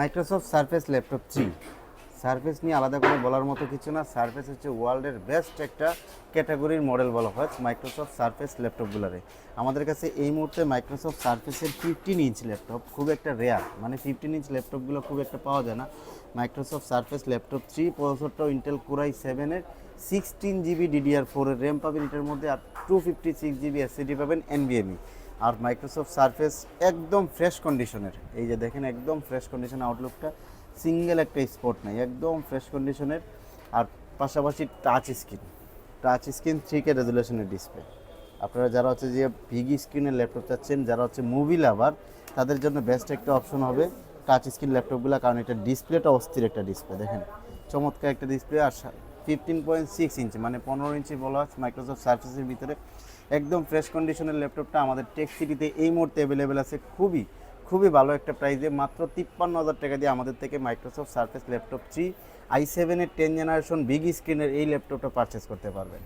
Microsoft Surface laptop three Surface নিয়ে আলাদা করে বলার মতো কিছু না। সার্ফেস হচ্ছে ওয়ার্ল্ডের বেস্ট একটা ক্যাটাগরির মডেল বলা হয় মাইক্রোসফট সার্ফেস ল্যাপটপগুলোরে আমাদের কাছে এই মুহূর্তে মাইক্রোসফট সার্ফেসের ফিফটিন ইঞ্চ ল্যাপটপ খুব একটা রেয়ার মানে ফিফটিন ইঞ্চ ল্যাপটপগুলো খুব একটা পাওয়া যায় না। মাইক্রোসফট সার্ফেস ল্যাপটপ থ্রি প্রসেসরটা ইন্টেল কুরাই সেভেনের সিক্সটিন জিবি ডিডিআর ফোরের র্যাম পাবেন এটার মধ্যে আর two fifty six GB SSD পাবেন এনবিএমই আর মাইক্রোসফট সার্ফেস একদম ফ্রেশ কন্ডিশনের এই যে দেখেন, একদম ফ্রেশ কন্ডিশন আউটলুকটা সিঙ্গেল একটা স্পট নেই, একদম ফ্রেশ কন্ডিশনের আর পাশাপাশি touch screen touch screen three K রেজুলেশনের display আপনারা যারা হচ্ছে যে বিগ স্ক্রিনের ল্যাপটপ চাচ্ছেন, যারা হচ্ছে মুভি লাভার তাদের জন্য বেস্ট একটা অপশন হবে টাচ স্ক্রিন ল্যাপটপগুলো কারণ এটা ডিসপ্লেটা অস্থির একটা ডিসপ্লে দেখেন। চমৎকার একটা ডিসপ্লে আর ফিফটিন পয়েন্ট সিক্স ইঞ্চি মানে পনেরো ইঞ্চি বলা মাইক্রোসফট সার্ফেসের ভিতরে। একদম ফ্রেশ কন্ডিশনের ল্যাপটপটা আমাদের টেক সিটিতে এই মুহূর্তে অ্যাভেলেবেল আছে। খুবই খুবই ভালো একটা প্রাইসে মাত্র তিপ্পান্ন হাজার টাকা দিয়ে আমাদের থেকে Microsoft Surface laptop three I সেভেনের টেন জেনারেশন বিগ স্ক্রিনের এই ল্যাপটপটা পারচেস করতে পারবেন।